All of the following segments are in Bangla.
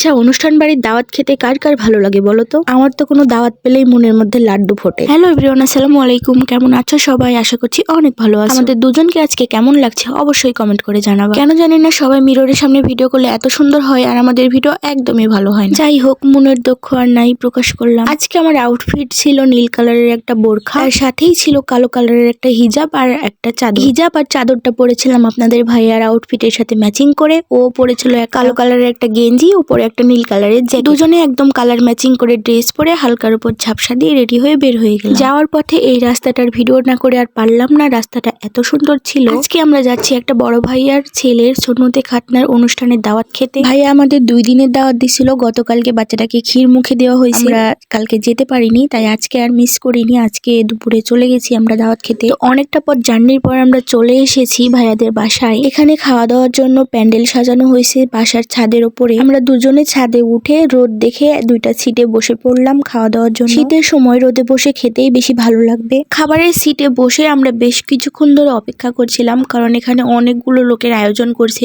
আচ্ছা অনুষ্ঠান বাড়ির দাওয়াত খেতে কার কার ভালো লাগে বলো তো? আমার তো কোনো দাওয়াত পেলেই মনের মধ্যে লাড্ডু ফোটে। হ্যালো এভরিওয়ান আসসালামু আলাইকুম। কেমন আছো সবাই? আশা করছি অনেক ভালো আছো। আমাদের দুজনকে আজকে কেমন লাগছে অবশ্যই কমেন্ট করে জানাব। কেন জানি না সবাই মিররের সামনে ভিডিও করলে এত সুন্দর হয় আর আমাদের ভিডিও একদমই ভালো হয় যাই হোক মনের দুঃখ আর নাই প্রকাশ করলাম। আজকে আমার আউটফিট ছিল নীল কালারের একটা বোরখা। আর সাথেই ছিল কালো কালারের একটা হিজাব আর একটা চাদর। হিজাব আর চাদরটা পরেছিলাম আপনাদের ভাইয়ার আউটফিটের সাথে ম্যাচিং করে। ও পরেছিল এক কালো কালারের একটা গেঞ্জি উপরে একটা নীল কালারের জ্যাকেট। দুজনে একদম কালার ম্যাচিং করে ড্রেস পরে হালকার উপর ঝাপসা দিয়ে রেডি হয়ে বের হয়ে গেল যাওয়ার পথে এই রাস্তাটার ভিডিও না করে আর পারলাম না, রাস্তাটা এত সুন্দর ছিল। আজকে আমরা যাচ্ছি একটা বড় ভাইয়ার ছেলের ছোটতে খাতনার অনুষ্ঠানের দাওয়াত খেতে। ভাইয়া আমাদের দুই দিনের দাওয়াত দিছিল, গতকালকে বাচ্চাটাকে ক্ষীর মুখে দেওয়া হয়েছে। আমরা কালকে যেতে পারিনি, তাই আজকে আর মিস করিনি। আজকে দুপুরে চলে গেছি আমরা দাওয়াত খেতে। অনেকটা পর জার্নির পর আমরা চলে এসেছি ভাইয়াদের বাসায়। এখানে খাওয়া দাওয়ার জন্য প্যান্ডেল সাজানো হয়েছে বাসার ছাদের ওপরে আমরা দুজনে ছাদে উঠে রোদ দেখে দুইটা সিটে বসে পড়লাম খাওয়া দাওয়ার জন্য। শীতের সময় রোদে বসে খেতেই বেশি ভালো লাগবে। খাবারের সিটে বসে আমরা বেশ কিছুক্ষণ ধরে অপেক্ষা করছিলাম, কারণ এখানে অনেকগুলো লোকের আয়োজন করছে।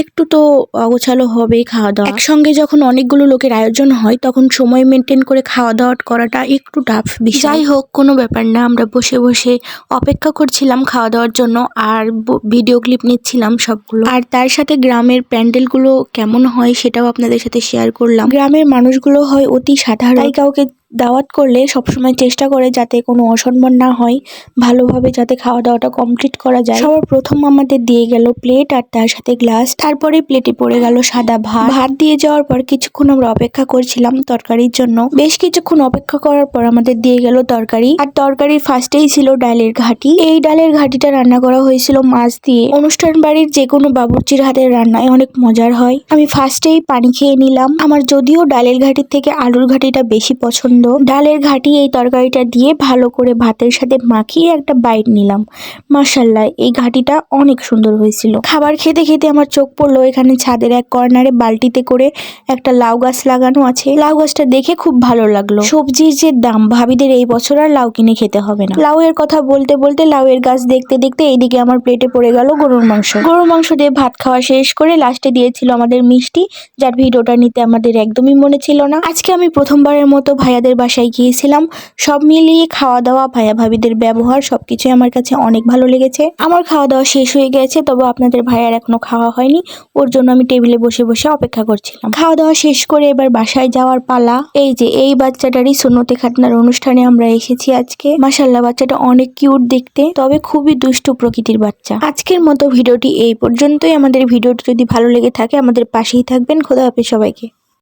একটু তো অগোছালো হবে খাওয়া দাওয়া একসঙ্গে যখন অনেকগুলো লোকের আয়োজন হয়, তখন সময় মেনটেন করে খাওয়া দাওয়া করাটা একটু টাফ যাই হোক, কোনো ব্যাপার না, আমরা বসে বসে অপেক্ষা করছিলাম খাওয়া দাওয়ার জন্য আর ভিডিও ক্লিপ নিচ্ছিলাম সবগুলো। আর তার সাথে গ্রামের প্যান্ডেলগুলো কেমন হয় সেটাও আপনাদের সাথে শেয়ার করলাম। গ্রামের মানুষগুলো হয় অতি সাধারণ। তাই কাউকে দাওয়াত করলে সবসময় চেষ্টা করে যাতে কোনো অসম্মান না হয়, ভালোভাবে যাতে খাওয়া দাওয়াটা কমপ্লিট করা যায়। সবার প্রথম আমাদের দিয়ে গেল প্লেট আর তার সাথে গ্লাস তারপরে প্লেটে পড়ে গেল সাদা ভাত। ভাত দিয়ে যাওয়ার পর কিছুক্ষণ আমরা অপেক্ষা করছিলাম তরকারির জন্য। বেশ কিছুক্ষণ অপেক্ষা করার পর আমাদের দিয়ে গেল তরকারি। আর তরকারির ফার্স্টেই ছিল ডালের ঘাটি। এই ডালের ঘাটিটা রান্না করা হয়েছিল মাছ দিয়ে। অনুষ্ঠান বাড়ির যে কোনো বাবুর্চির হাতের রান্নায় অনেক মজার হয়। আমি ফার্স্টেই পানি খেয়ে নিলাম। আমার যদিও ডালের ঘাটির থেকে আলুর ঘাটিটা বেশি পছন্দ ডালের ঘাটি এই তরকারিটা দিয়ে ভালো করে ভাতের সাথে মাখিয়ে একটা বাইট নিলাম। মার্শাল্লাহ এই ঘাটিটা অনেক সুন্দর হয়েছিল। খাবার খেতে খেতে আমার চোখ পড়ল, এখানে ছাদের এক কর্নারে বালতিতে করে একটা লাউ গাছ লাগানো আছে। লাউ গাছটা দেখে খুব ভালো লাগল। সবজির যে দাম, ভাবিদের এই বছর আর লাউ কিনে খেতে হবে না। লাউ এর কথা বলতে বলতে লাউ এর গাছ দেখতে দেখতে এইদিকে আমার প্লেটে পড়ে গেল গরুর মাংস। গরুর মাংস দিয়ে ভাত খাওয়া শেষ করে লাস্টে দিয়েছিল আমাদের মিষ্টি, যার ভিডিওটা নিতে আমাদের একদমই মনে ছিল না। আজকে আমি প্রথমবারের মতো ভাইয়াদের বাসায় গিয়েছিলাম। সব মিলিয়ে খাওয়া দাওয়া ভাইয়া ভাবিদের ব্যবহার, সবকিছুই আমার কাছে অনেক ভালো লেগেছে। আমার খাওয়া দাওয়া শেষ হয়ে গেছে, তবে আপনাদের ভাইয়ার এখনও খাওয়া হয়নি। ওর জন্য আমি টেবিলে বসে বসে অপেক্ষা করছিলাম। খাওয়া দাওয়া শেষ করে এবার বাসায় যাওয়ার পালা। এই যে, এই বাচ্চাটারই সুন্নতে খাতনার অনুষ্ঠানে আমরা এসেছি আজকে। মাসাল্লাহ বাচ্চাটা অনেক কিউট দেখতে, তবে খুবই দুষ্টু প্রকৃতির বাচ্চা। আজকের মতো ভিডিওটি এই পর্যন্তই। আমাদের ভিডিওটি যদি ভালো লেগে থাকে, আমাদের পাশেই থাকবেন। খোদা হাফেজ সবাইকে।